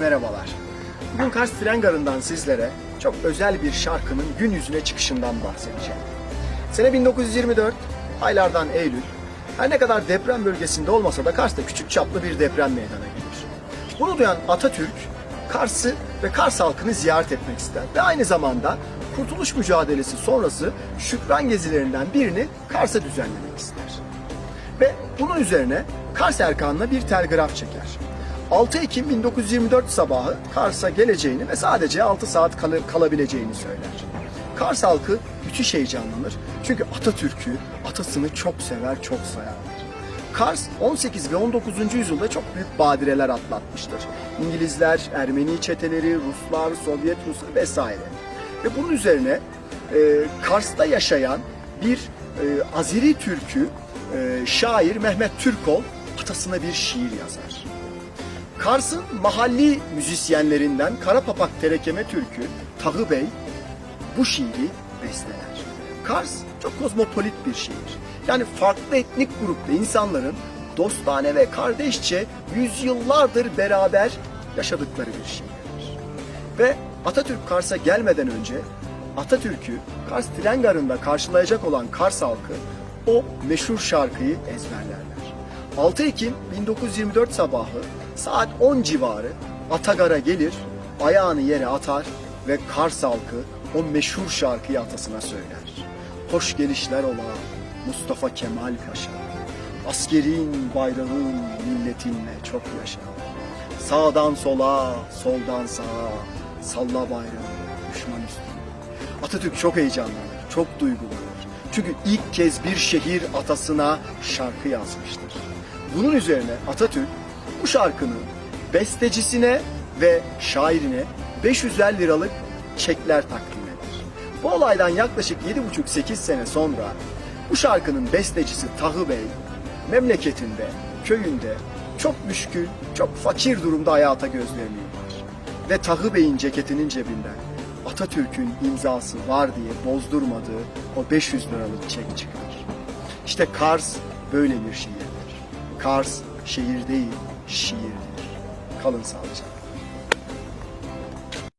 Merhabalar. Bugün Kars Tren Garı'ndan sizlere çok özel bir şarkının gün yüzüne çıkışından bahsedeceğim. Sene 1924, aylardan Eylül. Her ne kadar deprem bölgesinde olmasa da Kars'ta küçük çaplı bir deprem meydana gelir. Bunu duyan Atatürk, Kars'ı ve Kars halkını ziyaret etmek ister ve aynı zamanda Kurtuluş mücadelesi sonrası şükran gezilerinden birini Kars'a düzenlemek ister. Ve bunun üzerine Kars Erkan'ına bir telgraf çeker. 6 Ekim 1924 sabahı Kars'a geleceğini ve sadece 6 saat kal- kalabileceğini söyler. Kars halkı müthiş heyecanlanır. Çünkü Atatürk'ü, atasını çok sever, çok sayarlar. Kars 18 ve 19. yüzyılda çok büyük badireler atlatmıştır. İngilizler, Ermeni çeteleri, Ruslar, Sovyet Rusları vesaire. Ve bunun üzerine e, Kars'ta yaşayan bir e, Azeri Türk'ü e, şair Mehmet Türkol atasına bir şiir yazar. Kars'ın mahalli müzisyenlerinden Karapapak Terekeme Türk'ü Tahı Bey bu şiiri besteler. Kars çok kozmopolit bir şehir. Yani farklı etnik grupta insanların dostane ve kardeşçe yüzyıllardır beraber yaşadıkları bir şehirdir. Ve Atatürk Kars'a gelmeden önce Atatürk'ü Kars tren garında karşılayacak olan Kars halkı o meşhur şarkıyı ezberlerler. 6 Ekim 1924 sabahı saat 10 civarı Atagar'a gelir, ayağını yere atar ve Kars halkı o meşhur şarkıyı atasına söyler. Hoş gelişler ola Mustafa Kemal Paşa. Askerin, bayrağın, milletinle çok yaşa. Sağdan sola, soldan sağa, salla bayrağı düşman üstüne. Atatürk çok heyecanlanır, çok duygulanır. Çünkü ilk kez bir şehir atasına şarkı yazmıştır. Bunun üzerine Atatürk bu şarkının bestecisine ve şairine 550 liralık çekler takdim eder. Bu olaydan yaklaşık 7,5-8 sene sonra bu şarkının bestecisi Tahı Bey memleketinde, köyünde çok müşkül, çok fakir durumda hayata gözlerini yumar. Ve Tahı Bey'in ceketinin cebinden Atatürk'ün imzası var diye bozdurmadığı o 500 liralık çek çıkar. İşte Kars böyle bir şehirdir. Kars şehir değil, şiirdir. Kalın sağlıcakla.